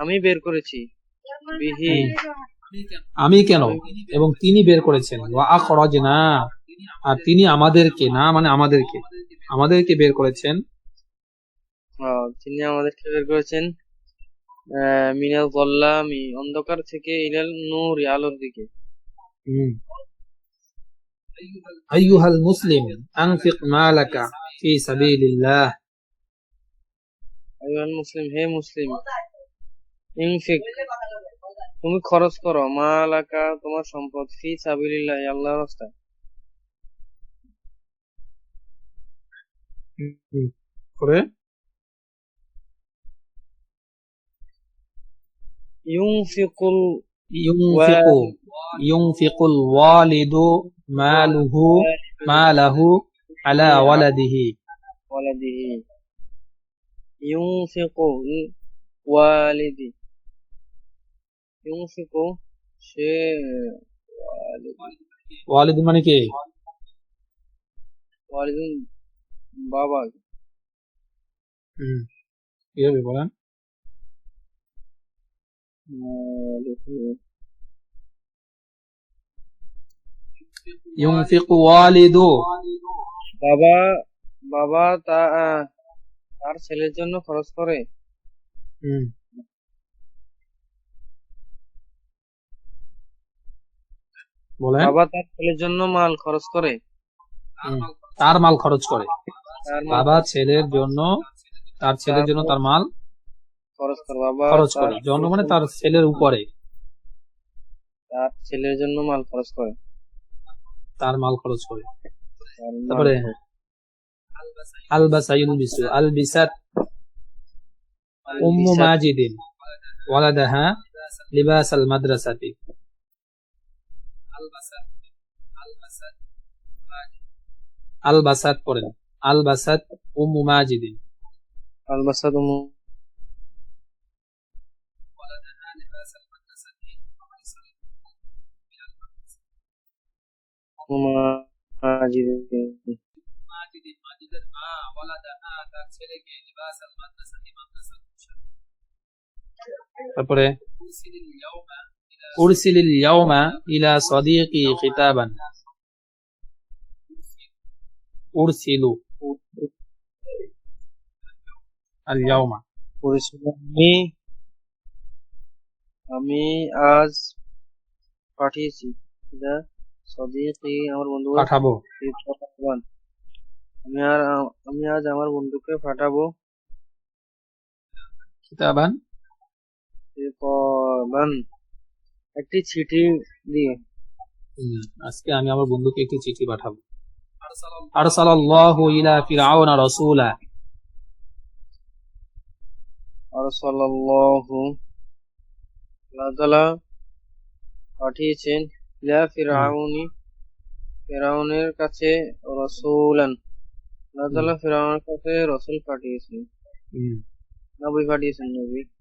আমি বের করেছি। বিহি। আমি কেন? এবং তিনি বের করেছেন। ওয়া আখরাজনা। আর তিনি আমাদেরকে না মানে আমাদেরকে আমাদেরকে বের করেছেন। তিনি আমাদেরকে বের করেছেন মিনাল গল্লামি অন্ধকার থেকে ইলাল নূর আলোর দিকে। আইয়ুহাল মুসলিম আনফিক মালাকা ফি সাবিলিল্লাহ। আইয়ুহাল মুসলিম হে মুসলিম ইনফিক তুমি খরচ করো। মালাকা তোমার সম্পদ। ফি সাবিলিল্লাহ আল্লাহর রাস্তায়। করে? ইউনফিকুল ইউনফিকু ইউনফিকুল ওয়ালিদু মালুহু মালাহু আলা ওয়ালাদিহি। ওয়ালাদিহি। ইউনফিকু ওয়ালিদি। ইউনফিকু সে ওয়ালিদ মানে কি? ওয়ালিদিন বাবা। হুম। কীভাবে বলেন? ইউনফিকু ওয়ালিদু। বাবা বাবা তা তার ছেলের জন্য খরচ করে। হুম। বলেন। বাবা তার ছেলের জন্য মাল খরচ করে। তার মাল খরচ করে। বাবা ছেলের জন্য তার ছেলের জন্য তার মাল খরচ করে। বাবা খরচ করে। জন্য মানে তার ছেলের উপরে। তার ছেলের জন্য মাল খরচ করে। তার মাল খরচ করে। তারপরে আলবাসা ইউলবিসু আলবিসাত উম্মু মাজিদিন। ওয়ালাদাহা লিবাস আল মাদ্রাসাতি। আলবাসাত পড়েন। আলবাসাত উম্মু মাজিদিন আলবাসাদ উম্মু তারপরে উরসিলিল ইয়াউমা ইলা সাদিকি কিতাবান উরসিলু আল ইয়াউমা পরিশ্রম আমি আজ পাঠিয়েছি। সদিকি আমার বন্ধু পাঠাবো। আমি আর আমি আজ আমার বন্ধুকে পাঠাবো। কিতাবান কিতাবান একটি চিঠি দিয়ে। আজকে আমি আমার বন্ধুকে একটি চিঠি পাঠাবো। আরসালাল্লাহু ইলা ফিরআউনা রাসূলা। আরসালাল্লাহু আল্লাহ পাঠিয়েছেন ইলা ফিরআউনি ফিরআউনের কাছে রাসূলান। আল্লাহ তাআলা ফিরআউনের কাছে রাসূল পাঠিয়েছেন। হুম, নবী পাঠিয়েছেন নবী।